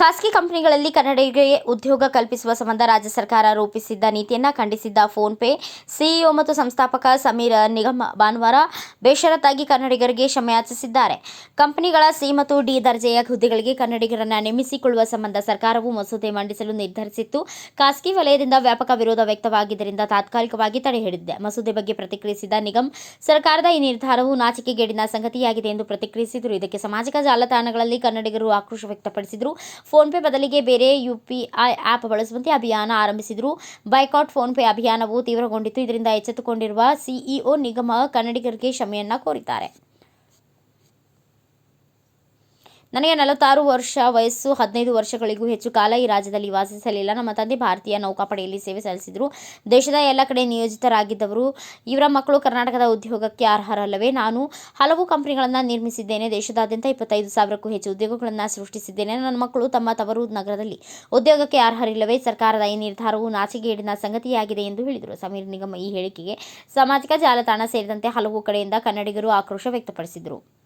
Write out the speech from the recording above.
ಖಾಸಗಿ ಕಂಪನಿಗಳಲ್ಲಿ ಕನ್ನಡಿಗರಿಗೆ ಉದ್ಯೋಗ ಕಲ್ಪಿಸುವ ಸಂಬಂಧ ರಾಜ್ಯ ಸರ್ಕಾರ ರೂಪಿಸಿದ್ದ ನೀತಿಯನ್ನು ಖಂಡಿಸಿದ್ದ ಫೋನ್ ಪೇ ಸಿಇಒ ಮತ್ತು ಸಂಸ್ಥಾಪಕ ಸಮೀರ್ ನಿಗಮ ಭಾನುವಾರ ಬೇಷರತ್ತಾಗಿ ಕನ್ನಡಿಗರಿಗೆ ಕ್ಷಮೆಯಾಚಿಸಿದ್ದಾರೆ ಕಂಪನಿಗಳ ಸಿ ಮತ್ತು ಡಿ ದರ್ಜೆಯ ಹುದ್ದೆಗಳಿಗೆ ಕನ್ನಡಿಗರನ್ನು ನೇಮಿಸಿಕೊಳ್ಳುವ ಸಂಬಂಧ ಸರ್ಕಾರವು ಮಸೂದೆ ಮಂಡಿಸಲು ನಿರ್ಧರಿಸಿತ್ತು. ಖಾಸಗಿ ವಲಯದಿಂದ ವ್ಯಾಪಕ ವಿರೋಧ ವ್ಯಕ್ತವಾಗಿದ್ದರಿಂದ ತಾತ್ಕಾಲಿಕವಾಗಿ ತಡೆ ಹಿಡಿದಿದೆ. ಮಸೂದೆ ಬಗ್ಗೆ ಪ್ರತಿಕ್ರಿಯಿಸಿದ ನಿಗಮ್, ಸರ್ಕಾರದ ಈ ನಿರ್ಧಾರವು ನಾಚಿಕೆಗೇಡಿನ ಸಂಗತಿಯಾಗಿದೆ ಎಂದು ಪ್ರತಿಕ್ರಿಯಿಸಿದರು. ಇದಕ್ಕೆ ಸಾಮಾಜಿಕ ಜಾಲತಾಣಗಳಲ್ಲಿ ಕನ್ನಡಿಗರು ಆಕ್ರೋಶ ವ್ಯಕ್ತಪಡಿಸಿದರು. ಫೋನ್ಪೇ ಬದಲಿಗೆ ಬೇರೆ ಯುಪಿಐ ಆ್ಯಪ್ ಬಳಸುವಂತೆ ಅಭಿಯಾನ ಆರಂಭಿಸಿದರು. ಬೈಕಾಟ್ ಫೋನ್ಪೇ ಅಭಿಯಾನವು ತೀವ್ರಗೊಂಡಿತ್ತು. ಇದರಿಂದ ಎಚ್ಚೆತ್ತುಕೊಂಡಿರುವ ಸಿಇಒ ನಿಗಮ ಕನ್ನಡಿಗರಿಗೆ ಕ್ಷಮೆಯನ್ನ ಕೋರಿದ್ದಾರೆ. ನನಗೆ ನಲವತ್ತಾರು ವರ್ಷ ವಯಸ್ಸು, ಹದಿನೈದು ವರ್ಷಗಳಿಗೂ ಹೆಚ್ಚು ಕಾಲ ಈ ರಾಜ್ಯದಲ್ಲಿ ವಾಸಿಸಲಿಲ್ಲ. ನಮ್ಮ ತಂದೆ ಭಾರತೀಯ ನೌಕಾಪಡೆಯಲ್ಲಿ ಸೇವೆ ಸಲ್ಲಿಸಿದರು. ದೇಶದ ಎಲ್ಲ ಕಡೆ ನಿಯೋಜಿತರಾಗಿದ್ದವರು. ಇವರ ಮಕ್ಕಳು ಕರ್ನಾಟಕದ ಉದ್ಯೋಗಕ್ಕೆ ಅರ್ಹರಲ್ಲವೇ? ನಾನು ಹಲವು ಕಂಪನಿಗಳನ್ನು ನಿರ್ಮಿಸಿದ್ದೇನೆ. ದೇಶದಾದ್ಯಂತ ಇಪ್ಪತ್ತೈದು ಸಾವಿರಕ್ಕೂ ಹೆಚ್ಚು ಉದ್ಯೋಗಗಳನ್ನು ಸೃಷ್ಟಿಸಿದ್ದೇನೆ. ನನ್ನ ಮಕ್ಕಳು ತಮ್ಮ ತವರು ನಗರದಲ್ಲಿ ಉದ್ಯೋಗಕ್ಕೆ ಅರ್ಹರಿಲ್ಲವೇ? ಸರ್ಕಾರದ ಈ ನಿರ್ಧಾರವು ನಾಚಿಕೆಗೇಡಿನ ಸಂಗತಿಯಾಗಿದೆ ಎಂದು ಹೇಳಿದರು. ಸಮೀರ್ ನಿಗಮ ಈ ಹೇಳಿಕೆಗೆ ಸಾಮಾಜಿಕ ಜಾಲತಾಣ ಸೇರಿದಂತೆ ಹಲವು ಕಡೆಯಿಂದ ಕನ್ನಡಿಗರು ಆಕ್ರೋಶ ವ್ಯಕ್ತಪಡಿಸಿದರು.